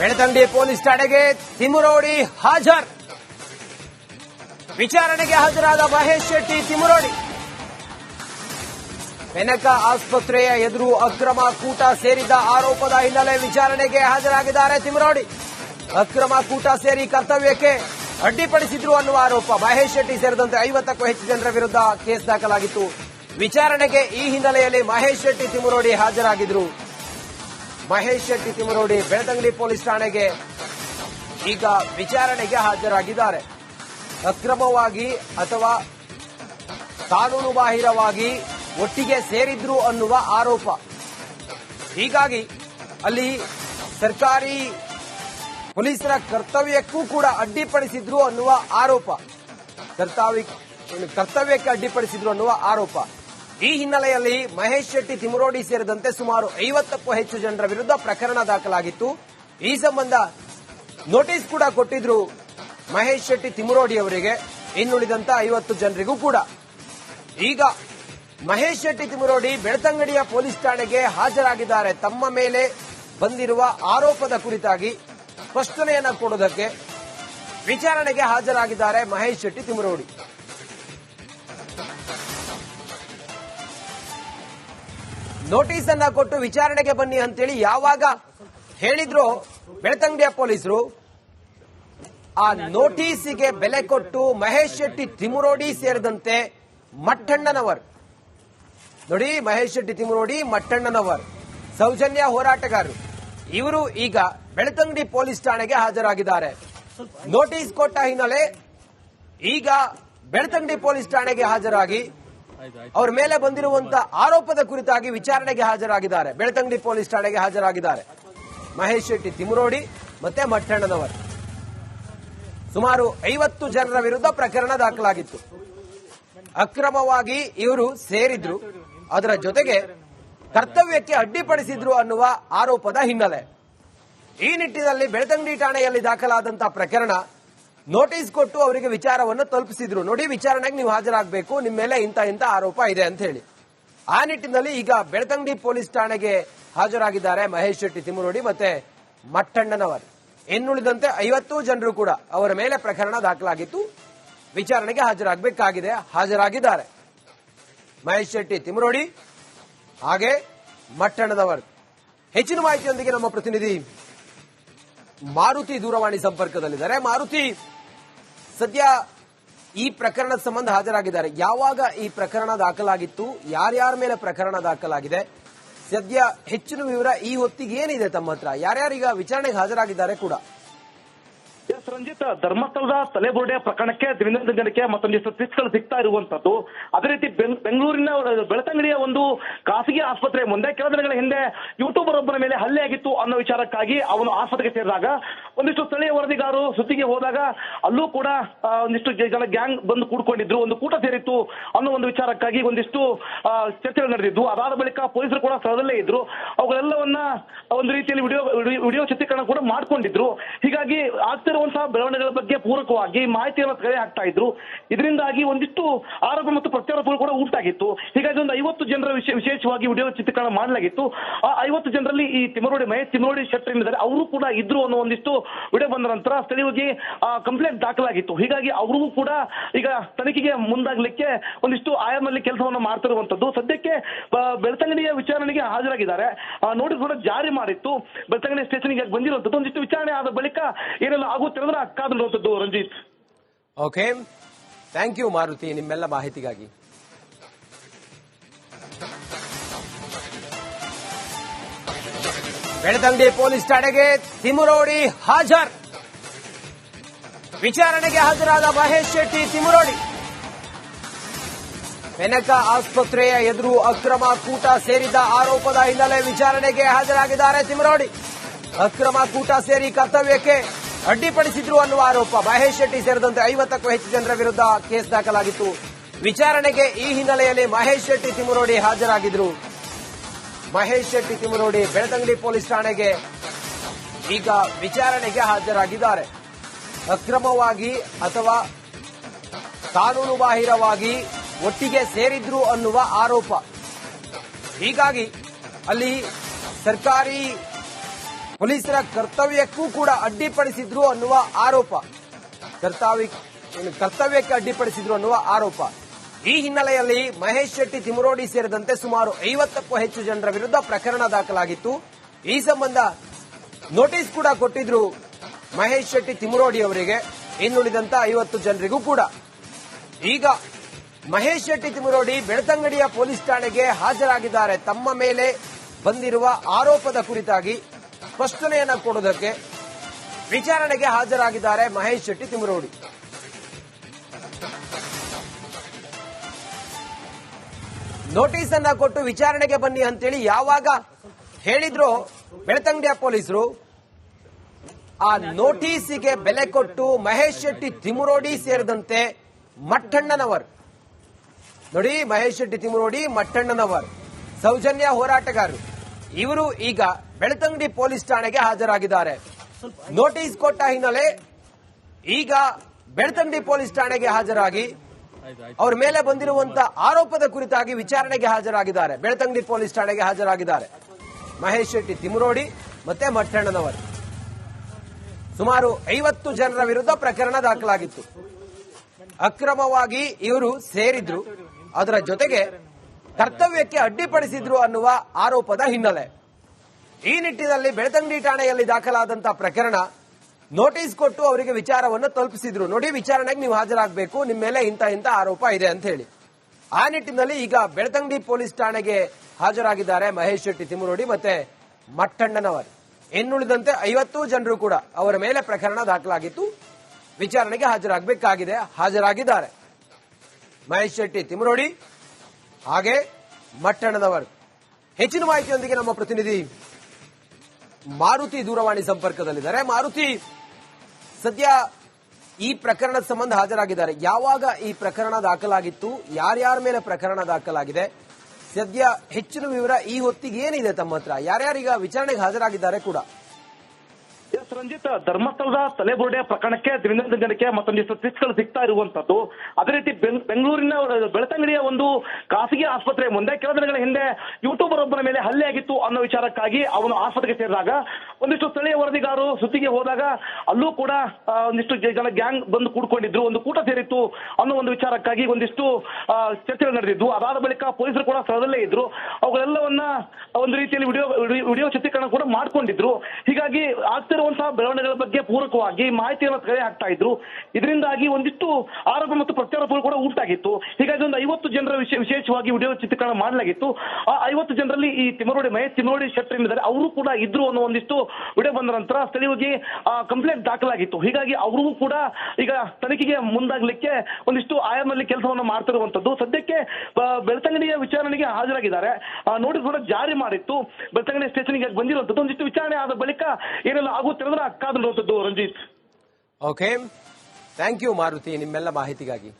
ಬೆಳತಂಡಿ police ಠಾಣೆಗೆ ತಿಮುರೋಡಿ ಹಾಜರ್. ವಿಚಾರಣೆಗೆ ಹಾಜರಾದ ಮಹೇಶ್ ಶೆಟ್ಟಿ ತಿಮುರೋಡಿ ಬೆನಕ ಆಸ್ಪತ್ರೆಯ ಎದುರು ಅಕ್ರಮ ಕೂಟ ಸೇರಿದ ಆರೋಪದ ಹಿನ್ನೆಲೆ ವಿಚಾರಣೆಗೆ ಹಾಜರಾಗಿದ್ದಾರೆ ತಿಮುರೋಡಿ ಅಕ್ರಮ ಕೂಟ ಸೇರಿ ಕರ್ತವ್ಯಕ್ಕೆ ಅಡ್ಡಿಪಡಿಸಿದ್ರು ಅನ್ನುವ ಆರೋಪ ಮಹೇಶ್ ಶೆಟ್ಟಿ ಸೇರಿದಂತೆ ಐವತ್ತಕ್ಕೂ ಹೆಚ್ಚು ಜನರ ವಿರುದ್ಧ ಕೇಸ್ ದಾಖಲಾಗಿತ್ತು. ವಿಚಾರಣೆಗೆ ಈ ಹಿನ್ನೆಲೆಯಲ್ಲಿ ಮಹೇಶ್ ಶೆಟ್ಟಿ ತಿಮುರೋಡಿ ಹಾಜರಾಗಿದ್ರು. ಮಹೇಶ್ ಶೆಟ್ಟಿ ತಿಮರೋಡಿ ಬೆಳತಂಗಡಿ ಪೊಲೀಸ್ ಠಾಣೆಗೆ ಈಗ ವಿಚಾರಣೆಗೆ ಹಾಜರಾಗಿದ್ದಾರೆ. ಅಕ್ರಮವಾಗಿ ಅಥವಾ ಕಾನೂನು ಬಾಹಿರವಾಗಿ ಒಟ್ಟಿಗೆ ಸೇರಿದ್ರು ಅನ್ನುವ ಆರೋಪ. ಹೀಗಾಗಿ ಅಲ್ಲಿ ಸರ್ಕಾರಿ ಪೊಲೀಸರ ಕರ್ತವ್ಯಕ್ಕೂ ಕೂಡ ಅಡ್ಡಿಪಡಿಸಿದ್ರು ಅನ್ನುವ ಆರೋಪ. ಕರ್ತವ್ಯ ಕರ್ತವ್ಯಕ್ಕೆ ಅಡ್ಡಿಪಡಿಸಿದ್ರು ಅನ್ನುವ ಆರೋಪ. ಈ ಹಿನ್ನೆಲೆಯಲ್ಲಿ ಮಹೇಶ್ ಶೆಟ್ಟಿ ತಿಮರೋಡಿ ಸೇರಿದಂತೆ ಸುಮಾರು ಐವತ್ತಕ್ಕೂ ಹೆಚ್ಚು ಜನರ ವಿರುದ್ಧ ಪ್ರಕರಣ ದಾಖಲಾಗಿತ್ತು. ಈ ಸಂಬಂಧ ನೋಟಿಸ್ ಕೂಡ ಕೊಟ್ಟಿದ್ರು ಮಹೇಶ್ ಶೆಟ್ಟಿ ತಿಮರೋಡಿ ಅವರಿಗೆ. ಇನ್ನುಳಿದಂತ ಐವತ್ತು ಜನರಿಗೂ ಕೂಡ. ಈಗ ಮಹೇಶ್ ಶೆಟ್ಟಿ ತಿಮರೋಡಿ ಬೆಳ್ತಂಗಡಿಯ ಪೊಲೀಸ್ ಠಾಣೆಗೆ ಹಾಜರಾಗಿದ್ದಾರೆ. ತಮ್ಮ ಮೇಲೆ ಬಂದಿರುವ ಆರೋಪದ ಕುರಿತಾಗಿ ಸ್ಪಷ್ಟನೆಯನ್ನು ಕೊಡುವುದಕ್ಕೆ ವಿಚಾರಣೆಗೆ ಹಾಜರಾಗಿದ್ದಾರೆ ಮಹೇಶ್ ಶೆಟ್ಟಿ ತಿಮುರೋಡಿ. ನೋಟಿಸ್ ಅನ್ನ ಕೊಟ್ಟು ವಿಚಾರಣೆಗೆ ಬನ್ನಿ ಅಂತೇಳಿ ಯಾವಾಗ ಹೇಳಿದ್ರು ಬೆಳ್ತಂಗಡಿಯ ಪೊಲೀಸರು, ಆ ನೋಟಿಸಿಗೆ ಬೆಲೆ ಕೊಟ್ಟು ಮಹೇಶ್ ಶೆಟ್ಟಿ ತಿಮುರೋಡಿ ಸೇರಿದಂತೆ ಮಟ್ಟಣ್ಣನವರ್. ನೋಡಿ, ಮಹೇಶ್ ಶೆಟ್ಟಿ ತಿಮುರೋಡಿ, ಮಟ್ಟಣ್ಣನವರ್, ಸೌಜನ್ಯ ಹೋರಾಟಗಾರರು. ಇವರು ಈಗ ಬೆಳ್ತಂಗಡಿ ಪೊಲೀಸ್ ಠಾಣೆಗೆ ಹಾಜರಾಗಿದ್ದಾರೆ. ನೋಟಿಸ್ ಕೊಟ್ಟ ಹಿನ್ನೆಲೆ ಈಗ ಬೆಳ್ತಂಗಡಿ ಪೊಲೀಸ್ ಠಾಣೆಗೆ ಹಾಜರಾಗಿ ಅವ್ರ ಮೇಲೆ ಬಂದಿರುವಂತ ಆರೋಪದ ಕುರಿತಾಗಿ ವಿಚಾರಣೆಗೆ ಹಾಜರಾಗಿದ್ದಾರೆ. ಬೆಳತಂಗಡಿ ಪೊಲೀಸ್ ಠಾಣೆಗೆ ಹಾಜರಾಗಿದ್ದಾರೆ. ಮಹೇಶ್ ಶೆಟ್ಟಿ ತಿಮುರೋಡಿ ಮತ್ತೆ ಮಟ್ಟಣ್ಣನವರು. ಸುಮಾರು ಐವತ್ತು ಜನರ ವಿರುದ್ಧ ಪ್ರಕರಣ ದಾಖಲಾಗಿತ್ತು. ಅಕ್ರಮವಾಗಿ ಇವರು ಸೇರಿದ್ರು. ಅದರ ಜೊತೆಗೆ ಕರ್ತವ್ಯಕ್ಕೆ ಅಡ್ಡಿಪಡಿಸಿದ್ರು ಅನ್ನುವ ಆರೋಪದ ಹಿನ್ನೆಲೆ. ಈ ನಿಟ್ಟಿನಲ್ಲಿ ಬೆಳತಂಗಡಿ ಠಾಣೆಯಲ್ಲಿ ದಾಖಲಾದಂತಹ ಪ್ರಕರಣ ನೋಟಿಸ್ ಕೊಟ್ಟು ಅವರಿಗೆ ವಿಚಾರವನ್ನು ತಲುಪಿಸಿದ್ರು. ನೋಡಿ, ವಿಚಾರಣೆಗೆ ನೀವು ಹಾಜರಾಗಬೇಕು. ನಿಮ್ಮ ಮೇಲೆ ಇಂತ ಇಂತ ಆರೋಪ ಇದೆ ಅಂತ ಹೇಳಿ. ಆ ನಿಟ್ಟಿನಲ್ಲಿ ಈಗ ಬೆಳ್ತಂಗಡಿ ಪೊಲೀಸ್ ಠಾಣೆಗೆ ಹಾಜರಾಗಿದ್ದಾರೆ ಮಹೇಶ್ ಶೆಟ್ಟಿ ತಿಮ್ಮರೋಡಿ ಮತ್ತೆ ಮಟ್ಟಣ್ಣನವರ್. ಇನ್ನುಳಿದಂತೆ ಐವತ್ತು ಜನರು ಕೂಡ ಅವರ ಮೇಲೆ ಪ್ರಕರಣ ದಾಖಲಾಗಿತ್ತು. ವಿಚಾರಣೆಗೆ ಹಾಜರಾಗಬೇಕಾಗಿದೆ, ಹಾಜರಾಗಿದ್ದಾರೆ. ಮಹೇಶ್ ಶೆಟ್ಟಿ ತಿಮ್ಮರೋಡಿ ಹಾಗೆ ಮಟ್ಟಣ್ಣದವರು ಹೆಚ್ಚಿನ ಮಾಹಿತಿಯೊಂದಿಗೆ ನಮ್ಮ ಪ್ರತಿನಿಧಿ ಮಾರುತಿ ದೂರವಾಣಿ ಸಂಪರ್ಕದಲ್ಲಿದ್ದಾರೆ. ಮಾರುತಿ ಸದ್ಯ ಈ ಪ್ರಕರಣದ ಸಂಬಂಧ ಹಾಜರಾಗಿದ್ದಾರೆ. ಯಾವಾಗ ಈ ಪ್ರಕರಣ ದಾಖಲಾಗಿತ್ತು, ಯಾರ್ಯಾರ ಮೇಲೆ ಪ್ರಕರಣ ದಾಖಲಾಗಿದೆ, ಸದ್ಯ ಹೆಚ್ಚಿನ ವಿವರ ಈ ಹೊತ್ತಿಗೆ ಏನಿದೆ ತಮ್ಮ ಹತ್ರ? ಯಾರ್ಯಾರೀಗ ವಿಚಾರಣೆಗೆ ಹಾಜರಾಗಿದ್ದಾರೆ ಕೂಡ? ಎಸ್ ರಂಜಿತ್ ಧರ್ಮಸ್ಥಳದ ತಲೆಬುರುಡೆ ಪ್ರಕರಣಕ್ಕೆ ದಿನದಿಂದ ದಿನಕ್ಕೆ ಮತ್ತೊಂದಿಷ್ಟು ಟ್ವಿಸ್ಟ್ಗಳು ಸಿಗ್ತಾ ಇರುವಂತದ್ದು. ಅದೇ ರೀತಿ ಬೆಂಗಳೂರಿನ ಬೆಳತಂಗಡಿಯ ಒಂದು ಖಾಸಗಿ ಆಸ್ಪತ್ರೆ ಮುಂದೆ ಕೆಲ ದಿನಗಳ ಹಿಂದೆ ಯೂಟ್ಯೂಬರ್ ಒಬ್ಬರ ಮೇಲೆ ಹಲ್ಲೆ ಆಗಿತ್ತು ಅನ್ನೋ ವಿಚಾರಕ್ಕಾಗಿ ಅವನು ಆಸ್ಪತ್ರೆಗೆ ಸೇರಿದಾಗ ಒಂದಿಷ್ಟು ಸ್ಥಳೀಯ ವರದಿಗಾರರು ಸುದ್ದಿಗೆ ಹೋದಾಗ ಅಲ್ಲೂ ಕೂಡ ಒಂದಿಷ್ಟು ಜನ ಗ್ಯಾಂಗ್ ಬಂದು ಕೂಡ್ಕೊಂಡಿದ್ರು, ಒಂದು ಕೂಟ ಸೇರಿತ್ತು ಅನ್ನೋ ಒಂದು ವಿಚಾರಕ್ಕಾಗಿ ಒಂದಿಷ್ಟು ಚರ್ಚೆಗಳು ನಡೆದಿದ್ದು. ಅದಾದ ಬಳಿಕ ಪೊಲೀಸರು ಕೂಡ ಸ್ಥಳದಲ್ಲೇ ಇದ್ರು. ಅವುಗಳೆಲ್ಲವನ್ನ ಒಂದು ರೀತಿಯಲ್ಲಿ ವಿಡಿಯೋ ವಿಡಿಯೋ ಚಿತ್ರೀಕರಣ ಕೂಡ ಮಾಡ್ಕೊಂಡಿದ್ರು. ಹೀಗಾಗಿ ಆಗ್ತಿರುವಂತಹ ಬೆಳವಣಿಗೆಗಳ ಬಗ್ಗೆ ಪೂರಕವಾಗಿ ಮಾಹಿತಿಯನ್ನು ಕಲೆ ಹಾಕ್ತಾ ಇದ್ರು. ಇದರಿಂದಾಗಿ ಒಂದಿಷ್ಟು ಆರೋಪ ಮತ್ತು ಪ್ರತ್ಯಾರೋಪಗಳು ಕೂಡ ಉಂಟಾಗಿತ್ತು. ಹೀಗಾಗಿ ಒಂದು ಐವತ್ತು ಜನರ ವಿಶೇಷವಾಗಿ ವಿಡಿಯೋ ಚಿತ್ರೀಕರಣ ಮಾಡಲಾಗಿತ್ತು. ಆ ಐವತ್ತು ಜನರಲ್ಲಿ ಈ ತಿಮರೋಡಿ ಮಹೇಶ್ ತಿಮರೋಡಿ ಶೆಟ್ಟರ್ ಏನಿದ್ದಾರೆ ಅವರು ಕೂಡ ಇದ್ರು ಅನ್ನೋ ಒಂದಿಷ್ಟು ವಿಡಿಯೋ ಬಂದ ನಂತರ ಸ್ಥಳೀಯವಾಗಿ ಕಂಪ್ಲೇಂಟ್ ದಾಖಲಾಗಿತ್ತು. ಹೀಗಾಗಿ ಅವ್ರಿಗೂ ಕೂಡ ಈಗ ತನಿಖೆಗೆ ಮುಂದಾಗಲಿಕ್ಕೆ ಒಂದಿಷ್ಟು ಆಯಾಮಲ್ಲಿ ಕೆಲಸವನ್ನು ಮಾಡ್ತಿರುವಂತದ್ದು. ಸದ್ಯಕ್ಕೆ ಬೆಳತಂಗಡಿಯ ವಿಚಾರಣೆಗೆ ಹಾಜರಾಗಿದ್ದಾರೆ. ನೋಟಿಸ್ ಕೂಡ ಜಾರಿ ಮಾಡಿತ್ತು. ಬೆಳ್ತಂಗಡಿ ಸ್ಟೇಷನ್ಗೆ ಬಂದಿರುವಂತದ್ದು. ಒಂದಿಷ್ಟು ವಿಚಾರಣೆ ಆದ ಬಳಿಕ ಏನೆಲ್ಲ ಆಗುತ್ತೆ ಕಾದು ನೋಡುವಂತದ್ದು Ranjit. Okay thank you Maruti, ನಿಮ್ಮೆಲ್ಲ ಮಾಹಿತಿಗಾಗಿ. ಬೆಳದಂಡಿ ಪೊಲೀಸ್ ಠಾಣೆಗೆ ತಿಮುರೋಡಿ ಹಾಜರ್. ವಿಚಾರಣೆಗೆ ಹಾಜರಾದ ಮಹೇಶ್ ಶೆಟ್ಟಿ ತಿಮುರೋಡಿ. ಬೆನಕ ಆಸ್ಪತ್ರೆಯ ಎದುರು ಅಕ್ರಮ ಕೂಟ ಸೇರಿದ ಆರೋಪದ ಹಿನ್ನೆಲೆ ವಿಚಾರಣೆಗೆ ಹಾಜರಾಗಿದ್ದಾರೆ ತಿಮರೋಡಿ. ಅಕ್ರಮ ಕೂಟ ಸೇರಿ ಕರ್ತವ್ಯಕ್ಕೆ ಅಡ್ಡಿಪಡಿಸಿದ್ರು ಅನ್ನುವ ಆರೋಪ. ಮಹೇಶ್ ಶೆಟ್ಟಿ ಸೇರಿದಂತೆ ಐವತ್ತಕ್ಕೂ ಹೆಚ್ಚು ಜನರ ವಿರುದ್ಧ ಕೇಸ್ ದಾಖಲಾಗಿತ್ತು. ವಿಚಾರಣೆಗೆ ಈ ಹಿನ್ನೆಲೆಯಲ್ಲಿ ಮಹೇಶ್ ಶೆಟ್ಟಿ ತಿಮುರೋಡಿ ಹಾಜರಾಗಿದ್ರು. ಮಹೇಶ್ ಶೆಟ್ಟಿ ತಿಮುರೋಡಿ ಬೆಳತಂಗಡಿ ಪೊಲೀಸ್ ಠಾಣೆಗೆ ಈಗ ವಿಚಾರಣೆಗೆ ಹಾಜರಾಗಿದ್ದಾರೆ. ಅಕ್ರಮವಾಗಿ ಅಥವಾ ಕಾನೂನು ಬಾಹಿರವಾಗಿ ಒಟ್ಟಿಗೆ ಸೇರಿದ್ರು ಅನ್ನುವ ಆರೋಪ. ಹೀಗಾಗಿ ಅಲ್ಲಿ ಸರ್ಕಾರಿ ಪೊಲೀಸರ ಕರ್ತವ್ಯಕ್ಕೂ ಕೂಡ ಅಡ್ಡಿಪಡಿಸಿದ್ರು ಅನ್ನುವ ಆರೋಪ. ಕರ್ತವ್ಯ ಕರ್ತವ್ಯಕ್ಕೆ ಅಡ್ಡಿಪಡಿಸಿದ್ರು ಅನ್ನುವ ಆರೋಪ. ಈ ಹಿನ್ನೆಲೆಯಲ್ಲಿ ಮಹೇಶ್ ಶೆಟ್ಟಿ ತಿಮರೋಡಿ ಸೇರಿದಂತೆ ಸುಮಾರು ಐವತ್ತಕ್ಕೂ ಹೆಚ್ಚು ಜನರ ವಿರುದ್ಧ ಪ್ರಕರಣ ದಾಖಲಾಗಿತ್ತು. ಈ ಸಂಬಂಧ ನೋಟಿಸ್ ಕೂಡ ಕೊಟ್ಟಿದ್ರು ಮಹೇಶ್ ಶೆಟ್ಟಿ ತಿಮರೋಡಿ ಅವರಿಗೆ. ಇನ್ನುಳಿದಂತ ಐವತ್ತು ಜನರಿಗೂ ಕೂಡ. ಈಗ ಮಹೇಶ್ ಶೆಟ್ಟಿ ತಿಮರೋಡಿ ಬೆಳ್ತಂಗಡಿಯ ಪೊಲೀಸ್ ಠಾಣೆಗೆ ಹಾಜರಾಗಿದ್ದಾರೆ. ತಮ್ಮ ಮೇಲೆ ಬಂದಿರುವ ಆರೋಪದ ಕುರಿತಾಗಿ ಸ್ಪಷ್ಟನೆಯನ್ನ ಕೊಡೋದಕ್ಕೆ ವಿಚಾರಣೆಗೆ ಹಾಜರಾಗಿದ್ದಾರೆ ಮಹೇಶ್ ಶೆಟ್ಟಿ ತಿಮರೋಡಿ ನೋಟಿಸ್ ಅನ್ನ ಕೊಟ್ಟು ವಿಚಾರಣೆಗೆ ಬನ್ನಿ ಅಂತೇಳಿ ಯಾವಾಗ ಹೇಳಿದ್ರು ಬೆಳ್ತಂಗಡಿಯ ಪೊಲೀಸರು, ಆ ನೋಟಿಸಿಗೆ ಬೆಲೆ ಕೊಟ್ಟು ಮಹೇಶ್ ಶೆಟ್ಟಿ ತಿಮುರೋಡಿ ಸೇರಿದಂತೆ ಮಟ್ಟಣ್ಣನವರ್ ನೋಡಿ ಮಹೇಶ್ ಶೆಟ್ಟಿ ತಿಮುರೋಡಿ ಮಟ್ಟಣ್ಣನವರ್ ಸೌಜನ್ಯ ಹೋರಾಟಗಾರರು. ಇವರು ಈಗ ಬೆಳ್ತಂಗಡಿ ಪೊಲೀಸ್ ಠಾಣೆಗೆ ಹಾಜರಾಗಿದ್ದಾರೆ. ನೋಟಿಸ್ ಕೊಟ್ಟ ಹಿನ್ನೆಲೆ ಈಗ ಬೆಳ್ತಂಗಡಿ ಪೊಲೀಸ್ ಠಾಣೆಗೆ ಹಾಜರಾಗಿ ಅವ್ರ ಮೇಲೆ ಬಂದಿರುವಂತ ಆರೋಪದ ಕುರಿತಾಗಿ ವಿಚಾರಣೆಗೆ ಹಾಜರಾಗಿದ್ದಾರೆ. ಬೆಳ್ತಂಗಡಿ ಪೊಲೀಸ್ ಠಾಣೆಗೆ ಹಾಜರಾಗಿದ್ದಾರೆ. ಮಹೇಶ್ ಶೆಟ್ಟಿ ತಿಮರೋಡಿ ಮತ್ತೆ ಮಠಣ್ಣನವರು ಸುಮಾರು ಐವತ್ತು ಜನರ ವಿರುದ್ಧ ಪ್ರಕರಣ ದಾಖಲಾಗಿತ್ತು. ಅಕ್ರಮವಾಗಿ ಇವರು ಸೇರಿದ್ರು. ಅದರ ಜೊತೆಗೆ ಕರ್ತವ್ಯಕ್ಕೆ ಅಡ್ಡಿಪಡಿಸಿದ್ರು ಅನ್ನುವ ಆರೋಪದ ಹಿನ್ನೆಲೆ. ಈ ನಿಟ್ಟಿನಲ್ಲಿ ಬೆಳತಂಗಡಿ ಠಾಣೆಯಲ್ಲಿ ದಾಖಲಾದಂತಹ ಪ್ರಕರಣ, ನೋಟಿಸ್ ಕೊಟ್ಟು ಅವರಿಗೆ ವಿಚಾರವನ್ನು ತಲುಪಿಸಿದ್ರು. ನೋಡಿ, ವಿಚಾರಣೆಗೆ ನೀವು ಹಾಜರಾಗಬೇಕು. ನಿಮ್ಮ ಮೇಲೆ ಇಂಥ ಇಂಥ ಆರೋಪ ಇದೆ ಅಂತ ಹೇಳಿ. ಆ ನಿಟ್ಟಿನಲ್ಲಿ ಈಗ ಬೆಳತಂಗಡಿ ಪೊಲೀಸ್ ಠಾಣೆಗೆ ಹಾಜರಾಗಿದ್ದಾರೆ ಮಹೇಶ್ ಶೆಟ್ಟಿ ತಿಮುರೋಡಿ ಮತ್ತೆ ಮಟ್ಟಣ್ಣನವರು. ಇನ್ನುಳಿದಂತೆ ಐವತ್ತು ಜನರು ಕೂಡ ಅವರ ಮೇಲೆ ಪ್ರಕರಣ ದಾಖಲಾಗಿತ್ತು. ವಿಚಾರಣೆಗೆ ಹಾಜರಾಗಬೇಕಾಗಿದೆ, ಹಾಜರಾಗಿದ್ದಾರೆ. ಮಹೇಶ್ ಶೆಟ್ಟಿ ತಿಮುರೋಡಿ ಹಾಗೆ ಮಟ್ಟಣದವರು. ಹೆಚ್ಚಿನ ಮಾಹಿತಿಯೊಂದಿಗೆ ನಮ್ಮ ಪ್ರತಿನಿಧಿ ಮಾರುತಿ ದೂರವಾಣಿ ಸಂಪರ್ಕದಲ್ಲಿದ್ದಾರೆ. ಮಾರುತಿ, ಸದ್ಯ ಈ ಪ್ರಕರಣದ ಸಂಬಂಧ ಹಾಜರಾಗಿದ್ದಾರೆ. ಯಾವಾಗ ಈ ಪ್ರಕರಣ ದಾಖಲಾಗಿತ್ತು? ಯಾರ್ಯಾರ ಮೇಲೆ ಪ್ರಕರಣ ದಾಖಲಾಗಿದೆ? ಸದ್ಯ ಹೆಚ್ಚಿನ ವಿವರ ಈ ಹೊತ್ತಿಗೆ ಏನಿದೆ ತಮ್ಮ ಹತ್ರ? ಯಾರ್ಯಾರೀಗ ವಿಚಾರಣೆಗೆ ಹಾಜರಾಗಿದ್ದಾರೆ ಕೂಡ? ರಂಜಿತ್ ಧರ್ಮಸ್ಥಳದ ತಲೆಬುರುಡೆ ಪ್ರಕರಣಕ್ಕೆ ದಿನದಿಂದ ದಿನಕ್ಕೆ ಮತ್ತೊಂದಿಷ್ಟು ಟ್ವಿಸ್ಟ್ಗಳು ಸಿಗ್ತಾ ಇರುವಂತದ್ದು. ಅದೇ ರೀತಿ ಬೆಂಗ್- ಬೆಂಗಳೂರಿನ ಬೆಳತಂಗಡಿಯ ಒಂದು ಖಾಸಗಿ ಆಸ್ಪತ್ರೆ ಮುಂದೆ ಕೆಲ ದಿನಗಳ ಹಿಂದೆ ಯೂಟ್ಯೂಬರ್ ಒಬ್ಬರ ಮೇಲೆ ಹಲ್ಲೆ ಆಗಿತ್ತು ಅನ್ನೋ ವಿಚಾರಕ್ಕಾಗಿ ಅವನು ಆಸ್ಪತ್ರೆಗೆ ಸೇರಿದಾಗ ಒಂದಿಷ್ಟು ಸ್ಥಳೀಯ ವರದಿಗಾರರು ಸುದ್ದಿಗೆ ಹೋದಾಗ ಅಲ್ಲೂ ಕೂಡ ಒಂದಿಷ್ಟು ಜನ ಗ್ಯಾಂಗ್ ಬಂದು ಕೂಡ್ಕೊಂಡಿದ್ರು, ಒಂದು ಕೂಟ ಸೇರಿತ್ತು ಅನ್ನೋ ಒಂದು ವಿಚಾರಕ್ಕಾಗಿ ಒಂದಿಷ್ಟು ಚರ್ಚೆಗಳು ನಡೆದಿದ್ದು. ಅದಾದ ಬಳಿಕ ಪೊಲೀಸರು ಕೂಡ ಸ್ಥಳದಲ್ಲೇ ಇದ್ರು. ಅವುಗಳೆಲ್ಲವನ್ನ ಒಂದು ರೀತಿಯಲ್ಲಿ ವಿಡಿಯೋ ವಿಡಿಯೋ ಚಿತ್ರೀಕರಣ ಕೂಡ ಮಾಡ್ಕೊಂಡಿದ್ರು. ಹೀಗಾಗಿ ಆಗ್ತಿರುವಂತಹ ಬೆಳವಣಿಗೆಗಳ ಬಗ್ಗೆ ಪೂರಕವಾಗಿ ಮಾಹಿತಿಯನ್ನು ಕಲೆ ಹಾಕ್ತಾ ಇದ್ರು. ಇದರಿಂದಾಗಿ ಒಂದಿಷ್ಟು ಆರೋಪ ಮತ್ತು ಪ್ರತ್ಯಾರೋಪಗಳು ಕೂಡ ಉಂಟಾಗಿತ್ತು. ಹೀಗಾಗಿ ಒಂದು ಐವತ್ತು ಜನರ ವಿಶೇ- ವಿಶೇಷವಾಗಿ ವಿಡಿಯೋ ಚಿತ್ರೀಕರಣ ಮಾಡಲಾಗಿತ್ತು. ಆ ಐವತ್ತು ಜನರಲ್ಲಿ ಈ ತಿಮರೋಡಿ ಮಹೇಶ್ ತಿಮರೋಡಿ ಶೆಟ್ಟರ್ ಏನಿದ್ದಾರೆ ಅವರು ಕೂಡ ಇದ್ರು ಅನ್ನೋ ಒಂದಿಷ್ಟು ವಿಡಿಯೋ ಬಂದ ನಂತರ ಸ್ಥಳೀಯವಾಗಿ ಕಂಪ್ಲೇಂಟ್ ದಾಖಲಾಗಿತ್ತು. ಹೀಗಾಗಿ ಅವರಿಗೂ ಕೂಡ ಈಗ ತನಿಖೆಗೆ ಮುಂದಾಗಲಿಕ್ಕೆ ಒಂದಿಷ್ಟು ಆಯಾಮಲ್ಲಿ ಕೆಲಸವನ್ನು ಮಾಡ್ತಿರುವಂತದ್ದು. ಸದ್ಯಕ್ಕೆ ಬೆಳ್ತಂಗಡಿಯ ವಿಚಾರಣೆಗೆ ಹಾಜರಾಗಿದ್ದಾರೆ. ನೋಟಿಸ್ ಕೂಡ ಜಾರಿ ಮಾಡಿತ್ತು. ಬೆಳ್ತಂಗಡಿ ಸ್ಟೇಷನ್ಗೆ ಬಂದಿರುವಂತದ್ದು. ಒಂದಿಷ್ಟು ವಿಚಾರಣೆ ಆದ ಬಳಿಕ ಏನೆಲ್ಲ ಆಗುತ್ತೆ ಕಾದು ನೋಡುವಂತದ್ದು Ranjit. Okay thank you Maruti ನಿಮ್ಮೆಲ್ಲ ಮಾಹಿತಿಗಾಗಿ.